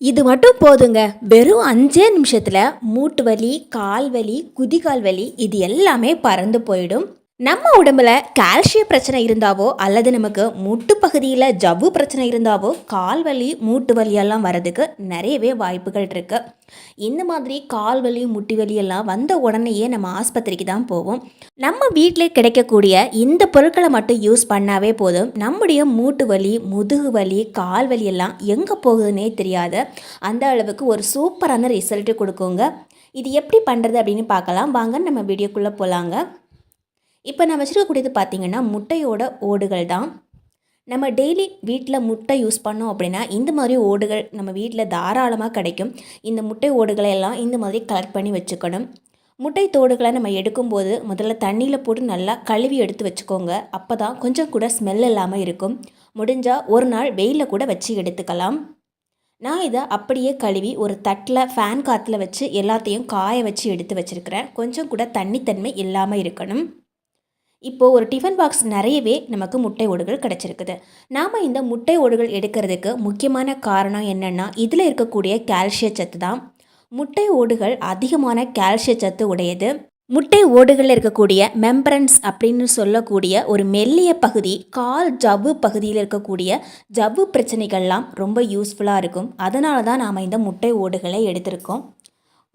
இது மட்டும் போதுங்க. வெறும் அஞ்சே நிமிஷத்தில் மூட்டு வலி கால் வலி குதிகால் வலி இது எல்லாமே பறந்து போயிடும். நம்ம உடம்புல கால்சிய பிரச்சனை இருந்தாவோ அல்லது நமக்கு முட்டு பகுதியில் ஜவ்வு பிரச்சனை இருந்தாவோ கால் வலி மூட்டு வலியெல்லாம் வரதுக்கு நிறையவே வாய்ப்புகள் இருக்கு. இந்த மாதிரி கால் வலி முட்டி வலியெல்லாம் வந்த உடனேயே நம்ம ஆஸ்பத்திரிக்கு தான் போவோம். நம்ம வீட்டிலே கிடைக்கக்கூடிய இந்த பொருட்களை மட்டும் யூஸ் பண்ணாவே போதும். நம்முடைய மூட்டு வலி முதுகு வலி கால் வலி எல்லாம் எங்கே போகுதுன்னே தெரியாது. அந்த அளவுக்கு ஒரு சூப்பரான ரிசல்ட்டு கொடுக்குங்க. இது எப்படி பண்ணுறது அப்படின்னு பார்க்கலாம். வாங்க நம்ம வீடியோக்குள்ளே போகலாங்க இப்போ நான் வச்சுருக்கக்கூடியது பார்த்திங்கன்னா முட்டையோட ஓடுகள் தான். நம்ம டெய்லி வீட்டில் முட்டை யூஸ் பண்ணோம் அப்படின்னா இந்த மாதிரி ஓடுகள் நம்ம வீட்டில் தாராளமாக கிடைக்கும். இந்த முட்டை ஓடுகளை எல்லாம் இந்த மாதிரி கலெக்ட் பண்ணி வச்சுக்கணும். முட்டை தோடுகளை நம்ம எடுக்கும்போது முதல்ல தண்ணியில் போட்டு நல்லா கழுவி எடுத்து வச்சுக்கோங்க. அப்போ தான் கொஞ்சம் கூட ஸ்மெல் இல்லாமல் இருக்கும். முடிஞ்சால் ஒரு நாள் வெயிலில் கூட வச்சு எடுத்துக்கலாம். நான் இதை அப்படியே கழுவி ஒரு தட்டில் ஃபேன் காற்றுல வச்சு எல்லாத்தையும் காய வச்சு எடுத்து வச்சுருக்கிறேன். கொஞ்சம் கூட தண்ணித்தன்மை இல்லாமல் இருக்கணும். இப்போது ஒரு டிஃபன் பாக்ஸ் நிறையவே நமக்கு முட்டை ஓடுகள் கிடச்சிருக்குது. நாம் இந்த முட்டை ஓடுகள் எடுக்கிறதுக்கு முக்கியமான காரணம் என்னென்னா இதில் இருக்கக்கூடிய கால்சிய சத்து தான். முட்டை ஓடுகள் அதிகமான கால்சிய சத்து உடையது. முட்டை ஓடுகளில் இருக்கக்கூடிய மெம்பரன்ஸ் அப்படின்னு சொல்லக்கூடிய ஒரு மெல்லிய பகுதி கால் ஜவ்வு பகுதியில் இருக்கக்கூடிய ஜவ்வு பிரச்சனைகள்லாம் ரொம்ப யூஸ்ஃபுல்லாக இருக்கும். அதனால தான் நாம் இந்த முட்டை ஓடுகளை எடுத்திருக்கோம்.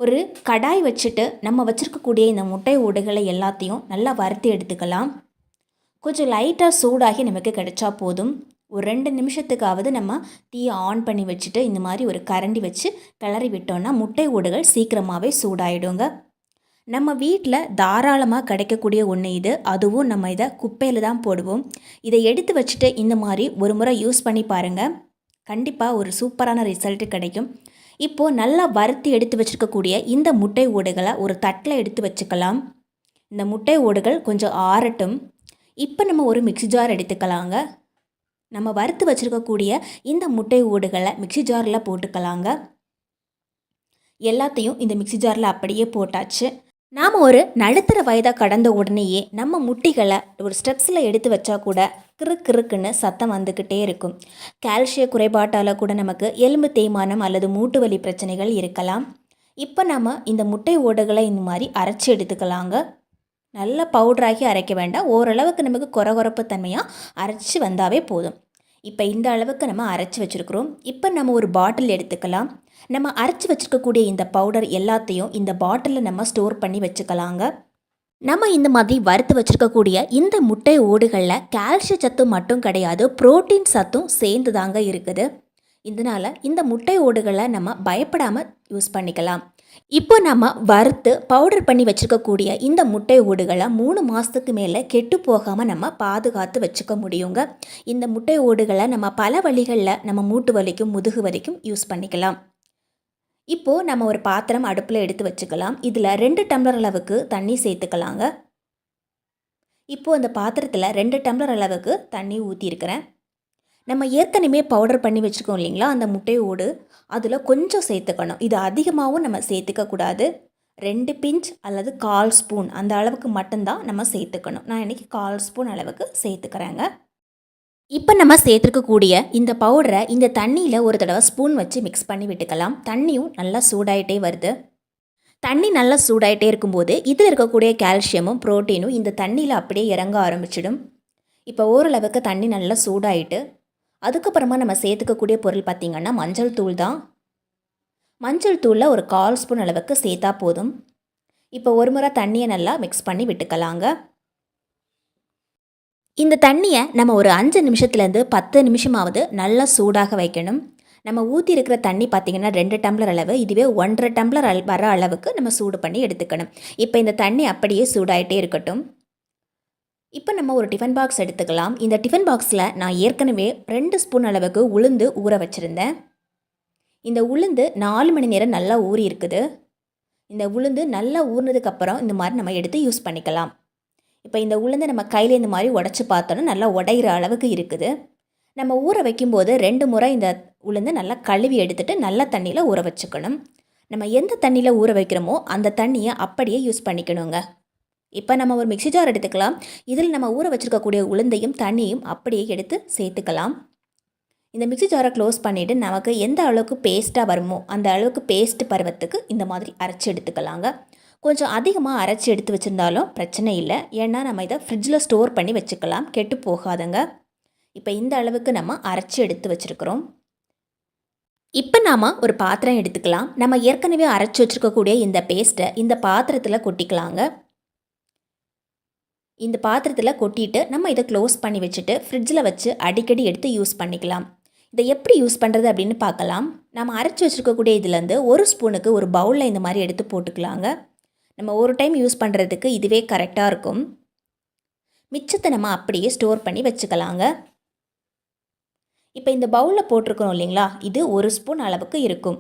ஒரு கடாய் வச்சுட்டு நம்ம வச்சுருக்கக்கூடிய இந்த முட்டை ஓடுகளை எல்லாத்தையும் நல்லா வறுத்து எடுத்துக்கலாம். கொஞ்சம் லைட்டாக சூடாகி நமக்கு கிடைச்சா போதும். ஒரு ரெண்டு நிமிஷத்துக்காவது நம்ம தீயை ஆன் பண்ணி வச்சுட்டு இந்த மாதிரி ஒரு கரண்டி வச்சு கிளறி விட்டோம்னா முட்டை ஓடுகள் சீக்கிரமாகவே சூடாயிடுங்க. நம்ம வீட்டில் தாராளமாக கிடைக்கக்கூடிய ஒன்று இது. அதுவும் நம்ம இதை குப்பையில் தான் போடுவோம். இதை எடுத்து வச்சுட்டு இந்த மாதிரி ஒரு முறை யூஸ் பண்ணி பாருங்கள் கண்டிப்பாக ஒரு சூப்பரான ரிசல்ட்டு கிடைக்கும். இப்போது நல்லா வறுத்து எடுத்து வச்சுருக்கக்கூடிய இந்த முட்டை ஓடுகளை ஒரு தட்டில் எடுத்து வச்சுக்கலாம். இந்த முட்டை ஓடுகள் கொஞ்சம் ஆறட்டும். இப்போ நம்ம ஒரு மிக்சி ஜார் எடுத்துக்கலாங்க. நம்ம வறுத்து வச்சுருக்கக்கூடிய இந்த முட்டை ஓடுகளை மிக்சி ஜாரில் போட்டுக்கலாங்க. எல்லாத்தையும் இந்த மிக்சி ஜாரில் அப்படியே போட்டாச்சு. நாம் ஒரு நடுத்தர வயதாக கடந்த உடனேயே நம்ம முட்டிகளை ஒரு ஸ்டெப்ஸில் எடுத்து வச்சா கூட கிறு கிறுக்குன்னு சத்தம் வந்துக்கிட்டே இருக்கும். கால்சிய குறைபாட்டால் கூட நமக்கு எலும்பு தேய்மானம் அல்லது மூட்டு வலி பிரச்சனைகள் இருக்கலாம். இப்போ நம்ம இந்த முட்டை ஓடுகளை இந்த மாதிரி அரைச்சி எடுத்துக்கலாங்க. நல்ல பவுடராகி அரைக்க வேண்டாம். ஓரளவுக்கு நமக்கு குறகுறப்பு தன்மையாக அரைச்சி வந்தாவே போதும். இப்போ இந்த அளவுக்கு நம்ம அரைச்சி வச்சுருக்குறோம். இப்போ நம்ம ஒரு பாட்டில் எடுத்துக்கலாம். நம்ம அரைச்சி வச்சுருக்கக்கூடிய இந்த பவுடர் எல்லாத்தையும் இந்த பாட்டிலில் நம்ம ஸ்டோர் பண்ணி வச்சுக்கலாங்க. நம்ம இந்த மாதிரி வறுத்து வச்சுருக்கக்கூடிய இந்த முட்டை ஓடுகளில் கால்சிய சத்து மட்டும் கிடையாது புரோட்டீன் சத்தும் சேர்ந்து தாங்க இருக்குது. இதனால் இந்த முட்டை ஓடுகளை நம்ம பயப்படாமல் யூஸ் பண்ணிக்கலாம். இப்போ நம்ம வறுத்து பவுடர் பண்ணி வச்சுருக்கக்கூடிய இந்த முட்டை ஓடுகளை மூணு மாதத்துக்கு மேலே கெட்டு போகாமல் நம்ம பாதுகாத்து வச்சுக்க முடியுங்க. இந்த முட்டை ஓடுகளை நம்ம பல வழிகளில் நம்ம மூட்டு வலிக்கும் முதுகு வலிக்கும் யூஸ் பண்ணிக்கலாம். இப்போது நம்ம ஒரு பாத்திரம் அடுப்பில் எடுத்து வச்சுக்கலாம். இதில் ரெண்டு டம்ளர் அளவுக்கு தண்ணி சேர்த்துக்கலாங்க. இப்போது அந்த பாத்திரத்தில் ரெண்டு டம்ளர் அளவுக்கு தண்ணி ஊற்றிருக்கிறேன் நம்ம ஏற்கனவே பவுடர் பண்ணி வச்சுருக்கோம் இல்லைங்களா? அந்த முட்டையோடு அதில் கொஞ்சம் சேர்த்துக்கணும். இது அதிகமாகவும் நம்ம சேர்த்துக்கக்கூடாது ரெண்டு பிஞ்ச் அல்லது கால் ஸ்பூன். அந்த அளவுக்கு மட்டும்தான் நம்ம சேர்த்துக்கணும். நான் இன்றைக்கி கால் ஸ்பூன் அளவுக்கு சேர்த்துக்கிறேங்க. இப்போ நம்ம சேர்த்துருக்கக்கூடிய இந்த பவுடரை இந்த தண்ணியில் ஒரு தடவை ஸ்பூன் வச்சு மிக்ஸ் பண்ணி விட்டுக்கலாம். தண்ணியும் நல்லா சூடாயிட்டே வருது. தண்ணி நல்லா சூடாயிட்டே இருக்கும்போது இதில் இருக்கக்கூடிய கால்சியமும் ப்ரோட்டீனும் இந்த தண்ணியில் அப்படியே இறங்க ஆரம்பிச்சிடும். இப்போ ஓரளவுக்கு தண்ணி நல்லா சூடாயிட்டு அதுக்கப்புறமா நம்ம சேர்த்துக்கக்கூடிய பொருள் பார்த்திங்கன்னா மஞ்சள் தூள் தான். மஞ்சள் தூளில் ஒரு கால் ஸ்பூன் அளவுக்கு சேர்த்தா போதும். இப்போ ஒரு முறை தண்ணியை நல்லா மிக்ஸ் பண்ணி விட்டுக்கலாங்க. இந்த தண்ணியை நம்ம ஒரு அஞ்சு நிமிஷத்துலேருந்து பத்து நிமிஷமாவது நல்லா சூடாக வைக்கணும். நம்ம ஊற்றி இருக்கிற தண்ணி பார்த்திங்கன்னா ரெண்டு டம்ளர் அளவு இதுவே ஒன்றரை டம்ளர் அல் வர அளவுக்கு நம்ம சூடு பண்ணி எடுத்துக்கணும். இப்போ இந்த தண்ணி அப்படியே சூடாயிட்டே இருக்கட்டும். இப்போ நம்ம ஒரு டிஃபன் பாக்ஸ் எடுத்துக்கலாம். இந்த டிஃபன் பாக்ஸில் நான் ஏற்கனவே ரெண்டு ஸ்பூன் அளவுக்கு உளுந்து ஊற வச்சுருந்தேன். இந்த உளுந்து நாலு மணி நேரம் நல்லா ஊறி இருக்குது இந்த உளுந்து நல்லா ஊறினதுக்கப்புறம் இந்த மாதிரி நம்ம எடுத்து யூஸ் பண்ணிக்கலாம். இப்போ இந்த உளுந்தை நம்ம கையில் இந்த மாதிரி உடச்சி பார்த்தோன்னா நல்லா உடையிற அளவுக்கு இருக்குது. நம்ம ஊற வைக்கும்போது ரெண்டு முறை இந்த உளுந்து நல்லா கழுவி எடுத்துகிட்டு நல்ல தண்ணியில் ஊற வச்சுக்கணும். நம்ம எந்த தண்ணியில் ஊற வைக்கிறோமோ அந்த தண்ணியை அப்படியே யூஸ் பண்ணிக்கணுங்க. இப்போ நம்ம ஒரு மிக்சி ஜார் எடுத்துக்கலாம். இதில் நம்ம ஊற வச்சுருக்கக்கூடிய உளுந்தையும் தண்ணியும் அப்படியே எடுத்து சேர்த்துக்கலாம். இந்த மிக்ஸி ஜாரை க்ளோஸ் பண்ணிவிட்டு நமக்கு எந்த அளவுக்கு பேஸ்ட்டாக வருமோ அந்த அளவுக்கு பேஸ்ட் பருவத்துக்கு இந்த மாதிரி அரைச்சி எடுத்துக்கலாங்க. கொஞ்சம் அதிகமாக அரைச்சி எடுத்து வச்சுருந்தாலும் பிரச்சனை இல்லை. ஏன்னா நம்ம இதை ஃப்ரிட்ஜில் ஸ்டோர் பண்ணி வச்சுக்கலாம். கெட்டு போகாதுங்க. இப்போ இந்த அளவுக்கு நம்ம அரைச்சி எடுத்து வச்சுருக்குறோம். இப்போ நாம் ஒரு பாத்திரம் எடுத்துக்கலாம். நம்ம ஏற்கனவே அரைச்சி வச்சுருக்கக்கூடிய இந்த பேஸ்ட்டை இந்த பாத்திரத்தில் கொட்டிக்கலாங்க. இந்த பாத்திரத்தில் கொட்டிட்டு நம்ம இதை க்ளோஸ் பண்ணி வச்சுட்டு ஃப்ரிட்ஜில் வச்சு அடிக்கடி எடுத்து யூஸ் பண்ணிக்கலாம். இதை எப்படி யூஸ் பண்ணுறது அப்படின்னு பார்க்கலாம். நம்ம அரைச்சி வச்சுருக்கக்கூடிய இதுலேருந்து ஒரு ஸ்பூனுக்கு ஒரு பவுலில் இந்த மாதிரி எடுத்து போட்டுக்கலாங்க. நம்ம ஒரு டைம் யூஸ் பண்ணுறதுக்கு இதுவே கரெக்டாக இருக்கும். மிச்சத்தை நம்ம அப்படியே ஸ்டோர் பண்ணி வச்சுக்கலாங்க. இப்போ இந்த பவுலில் போட்டிருக்கிறோம் இல்லைங்களா? இது ஒரு ஸ்பூன் அளவுக்கு இருக்கும்.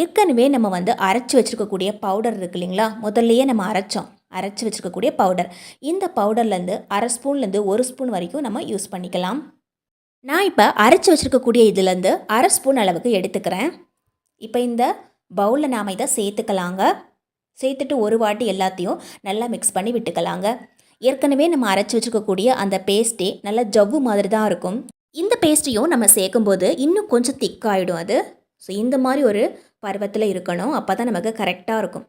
ஏற்கனவே நம்ம வந்து அரைச்சி வச்சுருக்கக்கூடிய பவுடர் இருக்கு இல்லைங்களா? முதல்லையே நம்ம அரைச்சோம். அரைச்சி வச்சுருக்கக்கூடிய பவுடர் இந்த பவுடர்லேருந்து அரை ஸ்பூன்லேருந்து ஒரு ஸ்பூன் வரைக்கும் நம்ம யூஸ் பண்ணிக்கலாம். நான் இப்போ அரைச்சி வச்சுருக்கக்கூடிய இதுலேருந்து அரை ஸ்பூன் அளவுக்கு எடுத்துக்கிறேன். இப்போ இந்த பவுலில் நாம் இதை சேர்த்துக்கலாங்க. சேர்த்துட்டு ஒரு வாட்டி எல்லாத்தையும் நல்லா மிக்ஸ் பண்ணி விட்டுக்கலாங்க. ஏற்கனவே நம்ம அரைச்சி வச்சுருக்கக்கூடிய அந்த பேஸ்ட்டே நல்லா ஜவ்வு மாதிரி தான் இருக்கும். இந்த பேஸ்ட்டையும் நம்ம சேர்க்கும்போது இன்னும் கொஞ்சம் திக்காகிடும் அது. ஸோ இந்த மாதிரி ஒரு பருவத்தில் இருக்கணும். அப்போ தான் நமக்கு கரெக்டாக இருக்கும்.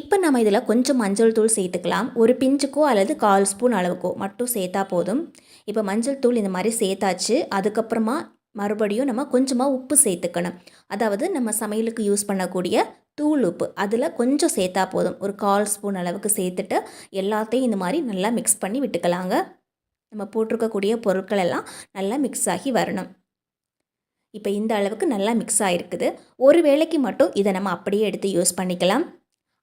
இப்போ நம்ம இதில் கொஞ்சம் மஞ்சள் தூள் சேர்த்துக்கலாம். ஒரு பிஞ்சுக்கோ அல்லது கால் ஸ்பூன் அளவுக்கோ மட்டும் சேர்த்தா போதும். இப்போ மஞ்சள் தூள் இந்த மாதிரி சேர்த்தாச்சு. அதுக்கப்புறமா மறுபடியும் நம்ம கொஞ்சமாக உப்பு சேர்த்துக்கணும். அதாவது நம்ம சமையலுக்கு யூஸ் பண்ணக்கூடிய தூள் உப்பு அதில் கொஞ்சம் சேர்த்தா போதும். ஒரு கால் ஸ்பூன் அளவுக்கு சேர்த்துட்டு எல்லாத்தையும் இந்த மாதிரி நல்லா மிக்ஸ் பண்ணி விட்டுக்கலாங்க. நம்ம போட்டிருக்கக்கூடிய பொருட்கள் எல்லாம் நல்லா மிக்ஸ் ஆகி வரணும். இப்போ இந்த அளவுக்கு நல்லா மிக்ஸ் ஆகிருக்குது ஒரு வேளைக்கு மட்டும் இதை நம்ம அப்படியே எடுத்து யூஸ் பண்ணிக்கலாம்.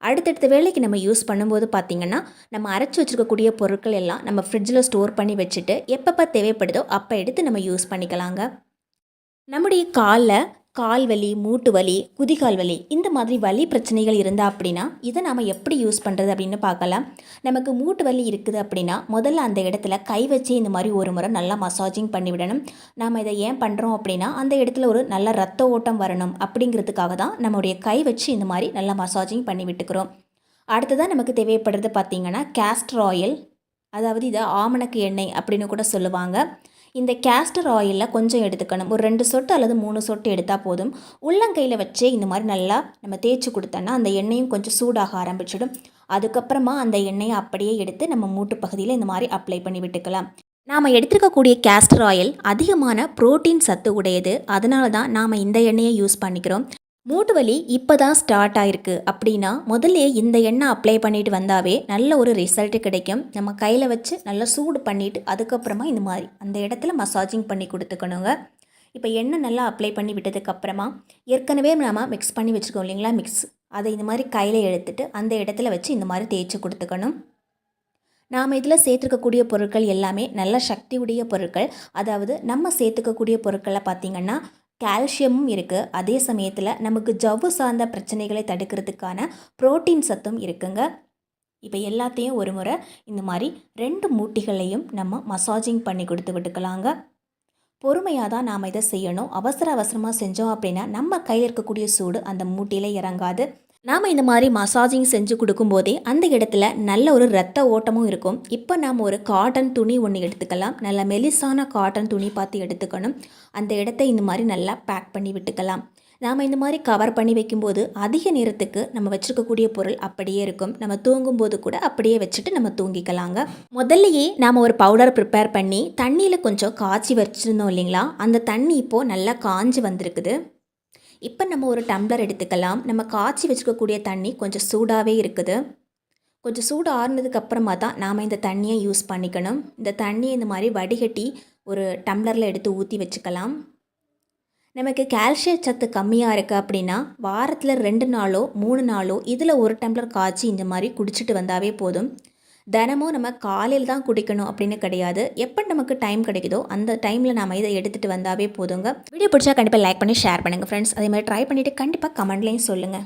அடுத்தடுத்த வேலைக்கு நம்ம யூஸ் பண்ணும்போது பார்த்திங்கன்னா நம்ம அரைச்சி வச்சுருக்கக்கூடிய பொருட்கள் எல்லாம் நம்ம ஃப்ரிட்ஜில் ஸ்டோர் பண்ணி வச்சுட்டு எப்பப்போ தேவைப்படுதோ அப்போ எடுத்து நம்ம யூஸ் பண்ணிக்கலாங்க. நம்முடைய காலில் கால் வலி மூட்டு வலி குதிகால் வலி இந்த மாதிரி வலி பிரச்சனைகள் இருந்தால் அப்படின்னா இதை நாம் எப்படி யூஸ் பண்ணுறது அப்படின்னு பார்க்கலாம். நமக்கு மூட்டு வலி இருக்குது அப்படின்னா முதல்ல அந்த இடத்துல கை வச்சு இந்த மாதிரி ஒரு முறை நல்லா மசாஜிங் பண்ணிவிடணும் நாம் இதை ஏன் பண்ணுறோம் அப்படின்னா அந்த இடத்துல ஒரு நல்ல ரத்த ஓட்டம் வரணும் அப்படிங்கிறதுக்காக தான் நம்மளுடைய கை வச்சு இந்த மாதிரி நல்லா மசாஜிங் பண்ணி விட்டுக்கிறோம். அடுத்ததாக நமக்கு தேவைப்படுறது பார்த்திங்கன்னா கேஸ்டர் ஆயில் அதாவது இதை ஆமணக்கு எண்ணெய் அப்படின்னு கூட சொல்லுவாங்க. இந்த கேஸ்டர் ஆயிலில் கொஞ்சம் எடுத்துக்கணும். ஒரு ரெண்டு சொட்டு அல்லது மூணு சொட்டு எடுத்தால் போதும். உள்ளங்கையில் வச்சே இந்த மாதிரி நல்லா நம்ம தேய்ச்சி கொடுத்தோன்னா அந்த எண்ணெயும் கொஞ்சம் சூடாக ஆரம்பிச்சிடும். அதுக்கப்புறமா அந்த எண்ணெயை அப்படியே எடுத்து நம்ம மூட்டு பகுதியில் இந்த மாதிரி அப்ளை பண்ணி விட்டுக்கலாம். நாம் எடுத்துருக்கக்கூடிய கேஸ்டர் ஆயில் அதிகமான புரோட்டீன் சத்து உடையது. அதனால தான் நாம் இந்த எண்ணெயை யூஸ் பண்ணிக்கிறோம். மூட்டு வலி இப்போ தான் ஸ்டார்ட் ஆயிருக்கு. அப்படின்னா முதல்ல இந்த எண்ணெய் அப்ளை பண்ணிட்டு வந்தாவே நல்ல ஒரு ரிசல்ட் கிடைக்கும். நம்ம கையில் வச்சு நல்லா சூடு பண்ணிவிட்டு அதுக்கப்புறமா இந்த மாதிரி அந்த இடத்துல மசாஜிங் பண்ணி கொடுத்துக்கணுங்க. இப்போ எண்ணெய் நல்லா அப்ளை பண்ணி விட்டதுக்கப்புறமா ஏற்கனவே நம்ம மிக்ஸ் பண்ணி வச்சுருக்கோம் இல்லைங்களா மிக்ஸ் அதை இந்த மாதிரி கையில் எடுத்துட்டு அந்த இடத்துல வச்சு இந்த மாதிரி தேய்ச்சி கொடுத்துக்கணும். நாம் இதில் சேர்த்துருக்கக்கூடிய பொருட்கள் எல்லாமே நல்ல சக்தி உடைய பொருட்கள். அதாவது நம்ம சேர்த்துக்கக்கூடிய பொருட்களை பார்த்திங்கன்னா கால்சியமும் இருக்குது அதே சமயத்தில் நமக்கு ஜவ்வு சார்ந்த பிரச்சனைகளை தடுக்கிறதுக்கான புரோட்டீன் சத்தும் இருக்குங்க. இப்போ எல்லாத்தையும் ஒரு முறை இந்த மாதிரி ரெண்டு மூட்டிகளையும் நம்ம மசாஜிங் பண்ணி கொடுத்து விட்டுக்கலாங்க. பொறுமையாக தான் நாம் இதை செய்யணும். அவசர அவசரமாக செஞ்சோம் அப்படின்னா நம்ம கையில் இருக்கக்கூடிய சூடு அந்த மூட்டியில் இறங்காது. நாம் இந்த மாதிரி மசாஜிங் செஞ்சு கொடுக்கும்போதே அந்த இடத்துல நல்ல ஒரு ரத்த ஓட்டமும் இருக்கும். இப்போ நாம் ஒரு காட்டன் துணி ஒன்று எடுத்துக்கலாம். நல்ல மெலிசான காட்டன் துணி பார்த்து எடுத்துக்கணும். அந்த இடத்த இந்த மாதிரி நல்லா பேக் பண்ணி விட்டுக்கலாம். நாம் இந்த மாதிரி கவர் பண்ணி வைக்கும்போது அதிக நேரத்துக்கு நம்ம வச்சுருக்கக்கூடிய பொருள் அப்படியே இருக்கும். நம்ம தூங்கும்போது கூட அப்படியே வச்சுட்டு நம்ம தூங்கிக்கலாங்க. முதல்லையே நாம் ஒரு பவுடர் ப்ரிப்பேர் பண்ணி தண்ணியில் கொஞ்சம் காய்ச்சி வச்சுருந்தோம் இல்லைங்களா? அந்த தண்ணி இப்போது நல்லா காஞ்சி வந்திருக்குது. இப்போ நம்ம ஒரு டம்ளர் எடுத்துக்கலாம். நம்ம காய்ச்சி வச்சுக்கக்கூடிய தண்ணி கொஞ்சம் சூடாகவே இருக்குது. கொஞ்சம் சூடு ஆறுனதுக்கு அப்புறமா தான் நாம் இந்த தண்ணியை யூஸ் பண்ணிக்கணும். இந்த தண்ணியை இந்த மாதிரி வடிகட்டி ஒரு டம்ளரில் எடுத்து ஊற்றி வச்சுக்கலாம். நமக்கு கால்சிய சத்து கம்மியாக இருக்குது அப்படின்னா வாரத்தில் ரெண்டு நாளோ மூணு நாளோ இதில் ஒரு டம்ளர் காய்ச்சி இந்த மாதிரி குடிச்சிட்டு வந்தாவே போதும். தினமும் நம்ம காலையில் தான் குடிக்கணும் அப்படின்னு கிடையாது. எப்போ நமக்கு டைம் கிடைக்குதோ அந்த டைமில் நம்ம இதை எடுத்துகிட்டு வந்தாவே போதுங்க. வீடியோ பிடிச்சா கண்டிப்பாக லைக் பண்ணி ஷேர் பண்ணுங்கள் ஃப்ரெண்ட்ஸ் அதே மாதிரி ட்ரை பண்ணிவிட்டு கண்டிப்பாக கமெண்ட்லேயும் சொல்லுங்கள்